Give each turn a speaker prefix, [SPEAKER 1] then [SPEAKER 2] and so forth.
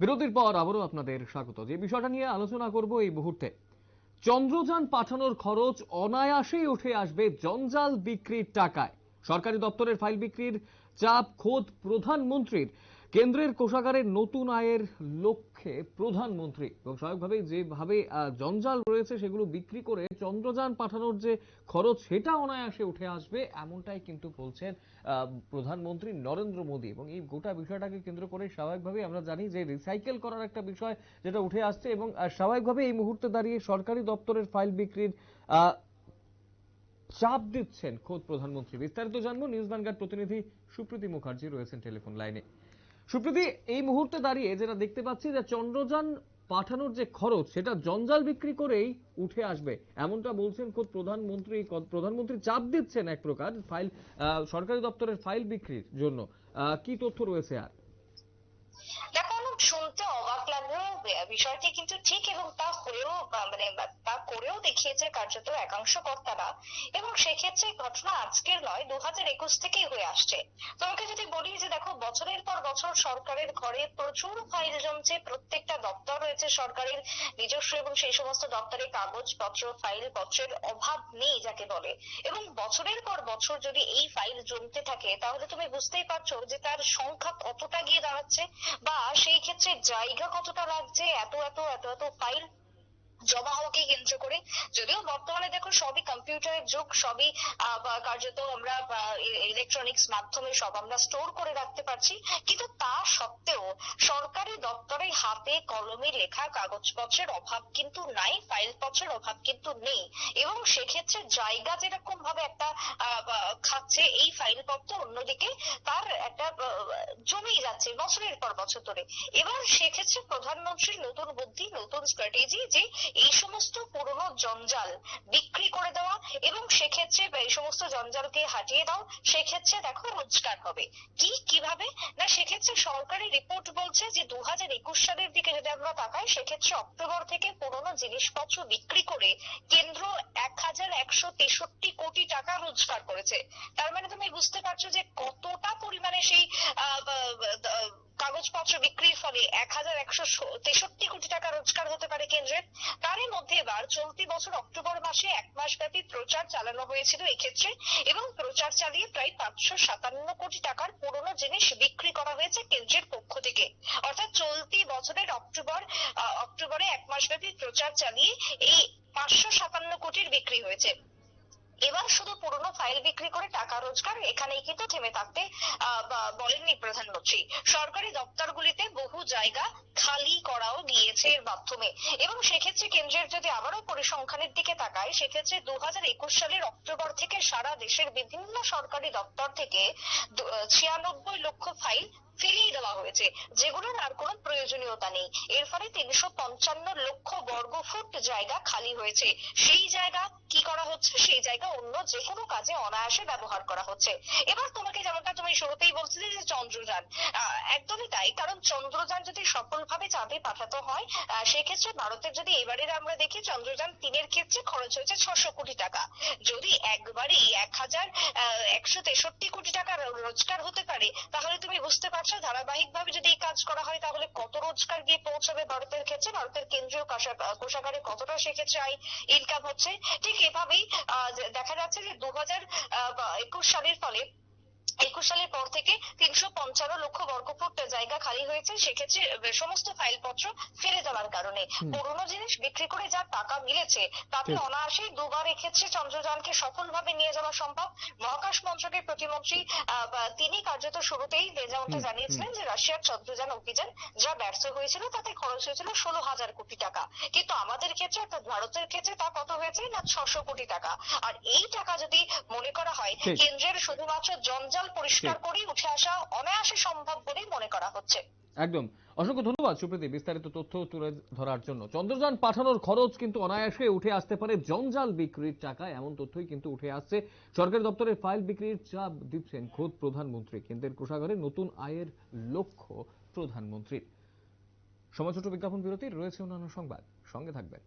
[SPEAKER 1] বিরতির পর আবারও আপনাদের স্বাগত। যে বিষয়টা নিয়ে আলোচনা করব এই মুহূর্তে, চন্দ্রযান পাঠানোর খরচ অনায়াসেই উঠে আসবে জঞ্জাল বিক্রির টাকায়। সরকারি দপ্তরের ফাইল বিক্রির চাপ খোদ প্রধানমন্ত্রীর। কেন্দ্রের কোষাগারের নতুন আয়ের লক্ষ্যে প্রধানমন্ত্রী এবং স্বাভাবিকভাবেই যেভাবে জঞ্জাল রয়েছে সেগুলো বিক্রি করে চন্দ্রযান পাঠানোর যে খরচ সেটা অনায়াসে উঠে আসবে, এমনটাই কিন্তু বলছেন প্রধানমন্ত্রী নরেন্দ্র মোদী। এবং এই গোটা বিষয়টাকে কেন্দ্র করে স্বাভাবিকভাবেই আমরা জানি যে রিসাইকেল করার একটা বিষয় যেটা উঠে আসছে এবং স্বাভাবিকভাবে এই মুহূর্তে দাঁড়িয়ে সরকারি দপ্তরের ফাইল বিক্রির চাপ দিচ্ছেন খোদ প্রধানমন্ত্রী। বিস্তারিত জানব, নিউজ ভ্যানগার্ড প্রতিনিধি সুপ্রীতি মুখার্জি রয়েছেন টেলিফোন লাইনে। সুপ্রীতি, এই মুহূর্তে দাঁড়িয়ে যেটা দেখতে পাচ্ছি যে চন্দ্রযান পাঠানোর যে খরচ, সেটা জঞ্জাল বিক্রি করেই উঠে আসবে। এমনটা বলছেন খোদ প্রধানমন্ত্রী প্রধানমন্ত্রী চাপ দিচ্ছেন এক প্রকার ফাইল সরকারি দপ্তরের ফাইল বিক্রির জন্য। কি তথ্য রয়েছে আর?
[SPEAKER 2] শুনতে অবাক লাগলেও বে- বিষয়টি কিন্তু ঠিক এবং তা হয়েও মানে তা করেও দেখিয়েছে কার্যত একাংশ কর্তারা। এবং সেক্ষেত্রে ঘটনা আজকের নয়, দু হাজার একুশ থেকেই হয়ে আসছে। তোমাকে যদি বলি যে, দেখো, বছরের বছর সরকারের ঘরে প্রচুর ফাইল জমছে, প্রত্যেকটা দপ্তর রয়েছে সরকারের নিজস্ব এবং সেই সমস্ত দপ্তরে কাগজপত্র ফাইল পত্রের অভাব নেই যাকে বলে। এবং বছরের পর বছর যদি এই ফাইল জমতে থাকে, তাহলে তুমি বুঝতেই পারছ যে তার সংখ্যা কতটা গিয়ে দাঁড়াচ্ছে বা সেই ক্ষেত্রে জায়গা কতটা লাগছে, এত এত এত এত ফাইল জমা হওয়াকে কেন্দ্র করে। যদিও বর্তমানে দেখো সবই কম্পিউটারের যুগ, সবই কার্যত আমরা ইলেকট্রনিক্স মাধ্যমে সব আমরা স্টোর করে রাখতে পারছি। কিন্তু তা সত্ত্বেও সরকারি দপ্তরে হাতে কলমে লেখা কাগজপত্রের অভাব কিন্তু নাই ফাইলপত্রের অভাব কিন্তু নেই। এবং সেক্ষেত্রে জায়গা যেরকম ভাবে একটা খাচ্ছে এই ফাইলপত্র অন্যদিকে তার একটা জমেই যাচ্ছে বছরের পর বছর ধরে। এবার সেক্ষেত্রে প্রধানমন্ত্রীর নতুন বুদ্ধি, নতুন স্ট্র্যাটেজি যে এই সমস্ত পুরনো জঞ্জাল বিক্রি করে দেওয়া এবং সেক্ষেত্রে এই সমস্ত জঞ্জালকে হাটিয়ে দাও সেক্ষেত্রে দেখো রোজগার হবে। কি? কীভাবে? না সেক্ষেত্রে সরকারি রিপোর্ট বলছে যে দু হাজার একুশ সালের দিকে যদি আমরা তাকাই সেক্ষেত্রে অক্টোবর থেকে পুরনো জিনিসপত্র বিক্রি করে কেন্দ্র এক হাজার একশো তেষট্টি কোটি টাকা রোজগার করেছে। তার মানে তুমি বুঝতে পারছ যে কতটা পরিমাণে সেই আহ, কাগজপত্র বিক্রির ফলে এক হাজার একশো তেষট্টি কোটি টাকা রোজগার হতে পারে কেন্দ্রের। তারই মধ্যে এবার চলতি বছর অক্টোবর মাসে এক মাস ব্যাপী প্রচার চালানো হয়েছিল এক্ষেত্রে এবং প্রচার চালিয়ে প্রায় পাঁচশো সাতান্ন কোটি টাকার পুরনো জিনিস বিক্রি করা হয়েছে কেন্দ্রের পক্ষ থেকে অর্থাৎ চলতি বছরের অক্টোবর আহ, অক্টোবরে এক মাস ব্যাপী প্রচার চালিয়ে এই পাঁচশো সাতান্ন কোটির বিক্রি হয়েছে এবার শুধু পুরনো ফাইল বিক্রি করে টাকা রোজগার এখানেই কিন্তু থেমে থাকতে বলেননি প্রধানমন্ত্রী। সরকারি দপ্তরগুলিতে বহু জায়গা খালি করাও গিয়েছে এর মাধ্যমে। এবং সেক্ষেত্রে কেন্দ্রের যদি আবারও পরিসংখ্যানের দিকে তাকায় সেক্ষেত্রে দু হাজার একুশ সালের অক্টোবর থেকে সারা দেশের বিভিন্ন সরকারি দপ্তর থেকে ছিয়ানব্বই লক্ষ ফাইল ফিরিয়ে দেওয়া হয়েছে, যেগুলোর আর কোনো প্রয়োজনীয়তা নেই। এর ফলে তিনশো পঞ্চান্ন লক্ষ বর্গ ফুট জায়গা খালি হয়েছে। সেই জায়গা হচ্ছে সেই জায়গা অন্য যে কোনো কাজে অনায়াসে ব্যবহার করা হচ্ছে। এবার তোমাকে যেমনটা তুমি শুরুতেই বলছিলে যে চন্দ্রযান একদমই তাই। কারণ চন্দ্রযান যদি সফলভাবে চাঁদে পাঠাতে হয় আহ, সেক্ষেত্রে ভারতের যদি এবারের আমরা দেখি চন্দ্রযান তিনের ক্ষেত্রে খরচ হয়েছে ছশো কোটি টাকা। যদি একবারেই এক হাজার একশো তেষট্টি কোটি টাকা রোজগার হতে পারে তাহলে তুমি বুঝতে পারছ ধারাবাহিক ভাবে যদি এই কাজ করা হয় তাহলে কত রোজগার গিয়ে পৌঁছাবে ভারতের ক্ষেত্রে? ভারতের কেন্দ্রীয় কোষাগারে কতটা সেক্ষেত্রে আয় ইনকাম হচ্ছে? ঠিক এভাবেই দেখা যাচ্ছে যে দু হাজার একুশ সালের ফলে একুশ সালের পর থেকে তিনশো পঞ্চান্ন লক্ষ বর্গফুট জায়গা খালি হয়েছে সেক্ষেত্রে সমস্ত ফাইলপত্র ফেলে দেওয়ার কারণে। পুরোনো জিনিস বিক্রি করে যা টাকা মিলেছে তাতে
[SPEAKER 1] ঠিক।
[SPEAKER 2] অনায়াসেই দুবার এক্ষেত্রে চন্দ্রযানকে সফলভাবে নিয়ে যাওয়া সম্ভব মহাকাশ মন্ত্রকের প্রতিমন্ত্রী তিনি কার্যত শুরুতেই যেমনটা জানিয়েছিলেন যে রাশিয়ার চন্দ্রযান অভিযান যা ব্যর্থ হয়েছিল তাতে খরচ হয়েছিল ষোলো হাজার কোটি টাকা কিন্তু আমাদের ক্ষেত্রে অর্থাৎ ভারতের ক্ষেত্রে তা কত হয়েছে না ছশো কোটি টাকা আর এই টাকা যদি মনে করা হয়। কেন্দ্রের শুধুমাত্র জঞ্জাল পরিষ্কার
[SPEAKER 1] ঠিক।
[SPEAKER 2] করেই উঠে আসা অনায়াসে সম্ভব বলেই মনে করা হচ্ছে।
[SPEAKER 1] একদম। অসংখ্য ধন্যবাদ সুপ্রীতি বিস্তারিত তথ্য তুলে ধরার জন্য। চন্দ্রযান পাঠানোর খরচ কিন্তু অনায়াসে উঠে আসতে পারে। জঞ্জাল বিক্রির টাকা এমন তথ্যই কিন্তু উঠে আসছে। সরকারি দপ্তরের ফাইল বিক্রির চাপ দিচ্ছেন খোদ প্রধানমন্ত্রী। কেন্দ্রের কোষাগারে নতুন আয়ের লক্ষ্য প্রধানমন্ত্রীর। সময় ছোট বিজ্ঞাপন বিরতি রয়েছে অন্যান্য সংবাদ। সঙ্গে থাকবেন।